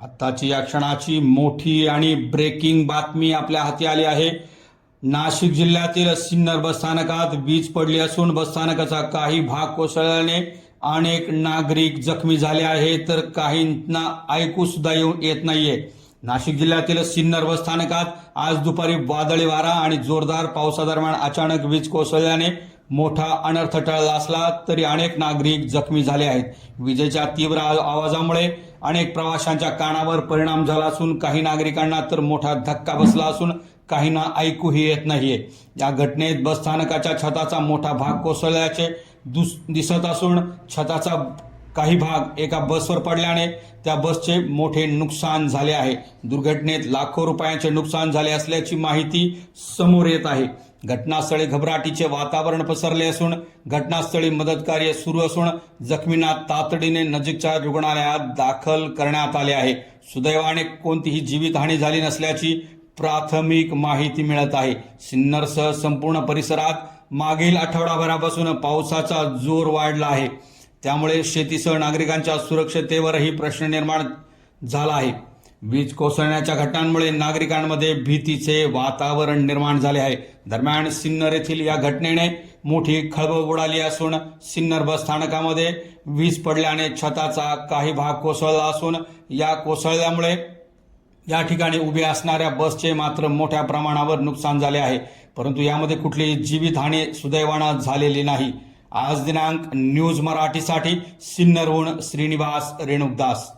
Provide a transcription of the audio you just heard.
आत्ताची या क्षणाची मोठी आणि ब्रेकिंग बातमी आपल्या हाती आली आहे. नाशिक जिल्ह्यातील सिन्नर बसस्थानकात वीज पडली असून बसस्थानकाचा काही भाग कोसळल्याने अनेक नागरिक जखमी झाले आहे तर काहींना ऐकू सुद्धा येऊन येत नाहीये. नाशिक जिल्ह्यातील सिन्नर बसस्थानकात आज दुपारी वादळी वारा आणि जोरदार पावसादरम्यान अचानक वीज कोसळल्याने मोठा अनर्थ टळला असला तरी अनेक नागरिक जखमी झाले आहेत. विजेच्या तीव्र आवाजामुळे अनेक प्रवाशांच्या कानावर परिणाम झाला असून काही नागरिकांना तर मोठा धक्का बसला असून काहींना ऐकूही येत नाहीये. या घटनेत बसस्थानकाच्या छताचा मोठा भाग कोसळल्याचे दुस दिसत असून छताचा काही भाग एका बसवर पडल्याने त्या बसचे मोठे नुकसान झाले आहे. दुर्घटनेत लाखो रुपयांचे नुकसान झाले असल्याची माहिती समोर येत आहे. घटनास्थळी घबराटीचे वातावरण पसरले असून घटनास्थळी मदत कार्य सुरू असून जखमींना तातडीने नजीकच्या रुग्णालयात दाखल करण्यात आले आहे. सुदैवाने कोणतीही जीवितहानी झाली नसल्याची प्राथमिक माहिती मिळत आहे. सिन्नरसह संपूर्ण परिसरात मागील आठवडाभरापासून पावसाचा जोर वाढला आहे. त्यामुळे शेतीसह नागरिकांच्या सुरक्षतेवरही प्रश्न निर्माण झाला आहे. वीज कोसळण्याच्या घटनांमुळे नागरिकांमध्ये भीतीचे वातावरण निर्माण झाले आहे. दरम्यान सिन्नर येथील या घटनेने मोठी खळबळ उडाली असून सिन्नर बस स्थानकामध्ये वीज पडल्याने छताचा काही भाग कोसळला असून या कोसळल्यामुळे या ठिकाणी उभे असणाऱ्या बसचे मात्र मोठ्या प्रमाणावर नुकसान झाले आहे. परंतु यामध्ये कुठलीही जीवितहानी सुदैवानं झालेली नाही. आज दिनांक न्यूज मराठीसाठी सिन्नरहून श्रीनिवास रेणुकदास.